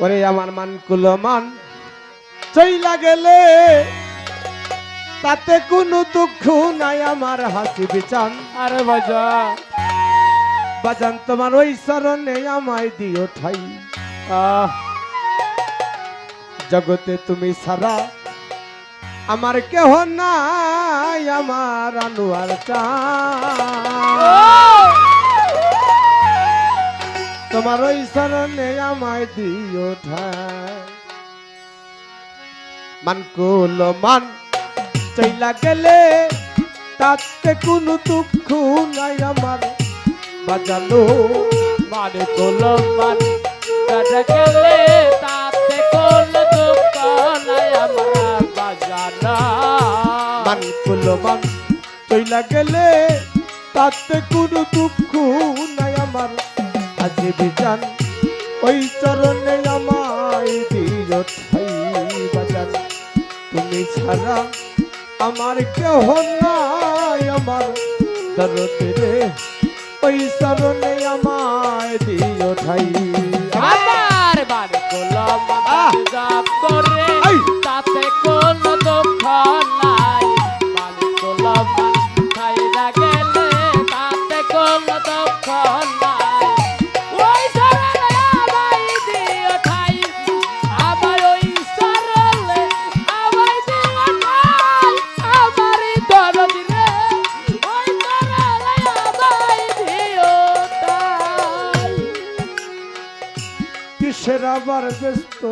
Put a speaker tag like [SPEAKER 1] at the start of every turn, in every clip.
[SPEAKER 1] ওরে আমার মান কুলমান চইলা গেলে তাতে কোনো দুঃখ নাই আমার হাসি বিচান
[SPEAKER 2] আরে বাজা।
[SPEAKER 1] বাজান তোমার ওই চরণে আমায় দিও ঠাই।
[SPEAKER 2] আহ।
[SPEAKER 1] জগতে তুমি সারা আমার কেহ নাই আমার আনুয়ার চান। তোমার ওই চরণে আমায় দিও ঠাই মানকুল মান চইলা গেলে তাতে কোনো দুঃখ নাই আমার। বাজানো
[SPEAKER 2] মানে কলম মান কাটা গেলে তাতে কোন দুঃখ নাই আমার। বাজানা
[SPEAKER 1] মানকুল মান চইলা গেলে তাতে কোনো দুঃখ নাই আমার। আজি বিজান ওই চরণে আমায় দিও ঠাই বাজান তুমি ছাড়া আমার কেহ নাই আমার দরদ রে। ওই চরণে আমায় দিও ঠাই
[SPEAKER 2] আমার মান জাপ করে! তাতে কোন দুঃখ নাই। কলম মান খাইরা গেলে তাতে কোন দুঃখ
[SPEAKER 1] আবার ব্যস্ত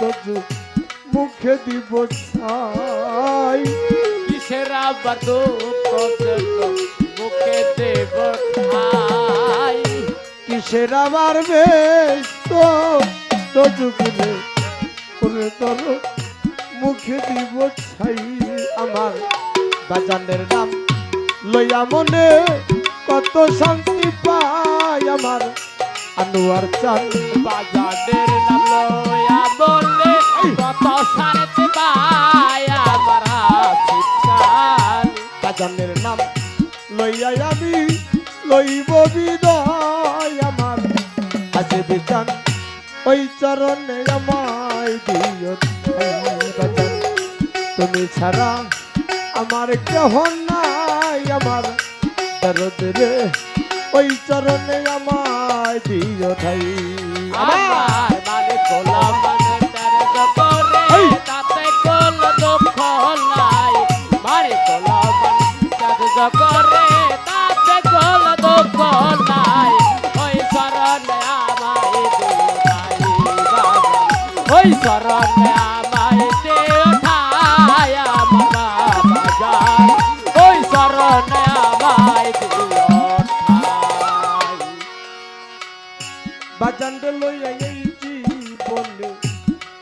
[SPEAKER 1] তজু মুখে দিব ছাই।
[SPEAKER 2] কিসের আবার বুকে দেব
[SPEAKER 1] কিসের আবার ব্যস্ত তজু করে তোর মুখে দিব ছাই। আমার বাজানের নাম লইয়া মনে কত শান্তি পায় আমার। আনোয়ার চান
[SPEAKER 2] বাজারের নাম লয়া বললে কত শান্তি পায় আমার
[SPEAKER 1] বাজানের নাম লইয়া আমি লইব বিদয় আমার আছে বিচান ওই চরণে আমায় দিও বাজান তুমি ছাড়া আমার কেহ নাই আমার। দরদ রে ওই চরণে আমায় ঠাই
[SPEAKER 2] আমার মানে কোলা মানে তার করে
[SPEAKER 1] এই!
[SPEAKER 2] তাতে কোন দুঃখ নাই। মারে কোলা মানে তার করে তাতে কোন দুঃখ নাই। ওই শরণে আমায় দিও ঠাই বাজান ওই শরণে আমায় বাজান
[SPEAKER 1] রে লইয়া এই জীবনে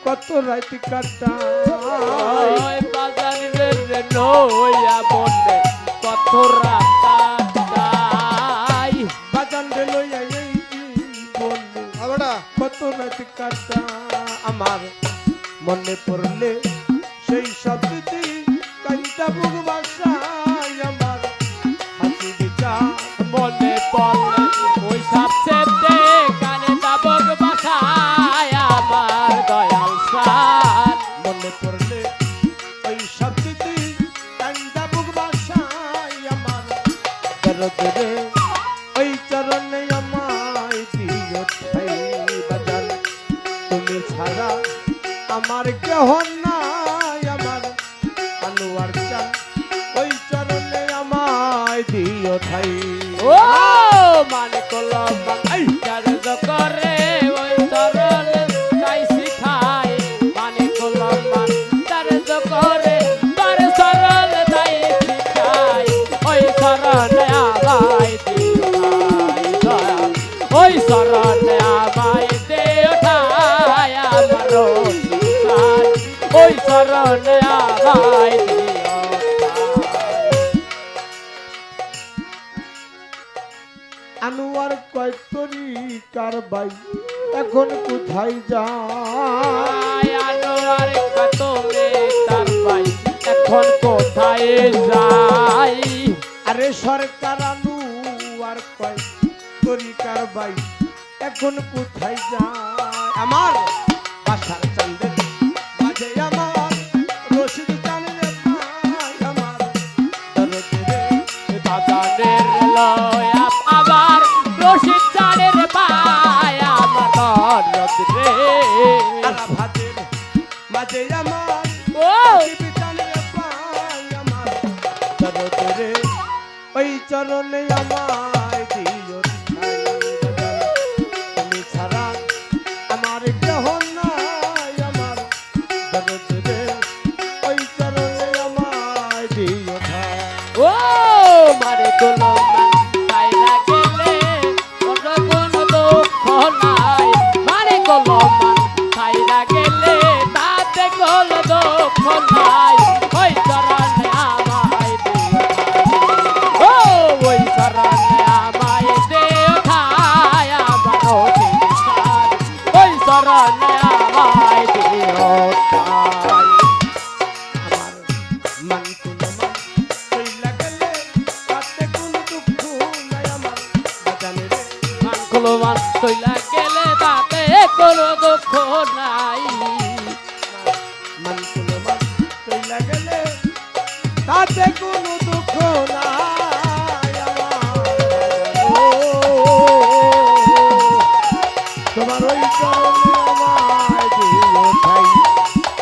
[SPEAKER 1] কত রাত কাটাই।
[SPEAKER 2] ওই বাজারের রে নইয়া বনে কত রাতাই।
[SPEAKER 1] বাজান রে লইয়া এই জীবনে কত রাত কাটা আমার মনে পড়লে সেই সব কাইটা বুক বাসায়। দরদ রে ওই চরণে আমায় দিও ঠাই বাজান। তুমি ছাড়া আমার কেহ নাই আমার আনোয়ার চান। ওই চরণে আমায় দিও ঠাই
[SPEAKER 2] ও মানে কলম
[SPEAKER 1] কয় তরিকার বাই? এখন কোথায় যায়?
[SPEAKER 2] আনোয়ার তার ভাই এখন কোথায় যাই
[SPEAKER 1] আরে সরকার আনোয়ার কয় তরিকার বাই? এখন কোথায় যায়? আমার আশার চান্দে মাঝে আমার রশিদ আমার। দরদে রে
[SPEAKER 2] বাজানের লয়া আবার রশিদ চানের পায় আমার দরদ রে
[SPEAKER 1] ভাতের মাঝে আমার
[SPEAKER 2] ও
[SPEAKER 1] রশিদ টানে আমার দরদে রে ওই চরণে আমায়
[SPEAKER 2] খুলো মান তৈলা গেলে তাতে কোনো দুঃখ নাই।
[SPEAKER 1] তাতে কোনো দুঃখ নাই তোমার ওই চরণে আমায় দিও ঠাই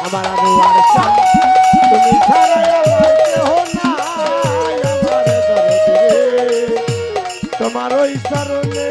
[SPEAKER 1] আমার আনোয়ার চান তুমি ছাড়া আমার কেহ নাই আমার তোমার ওই চরণে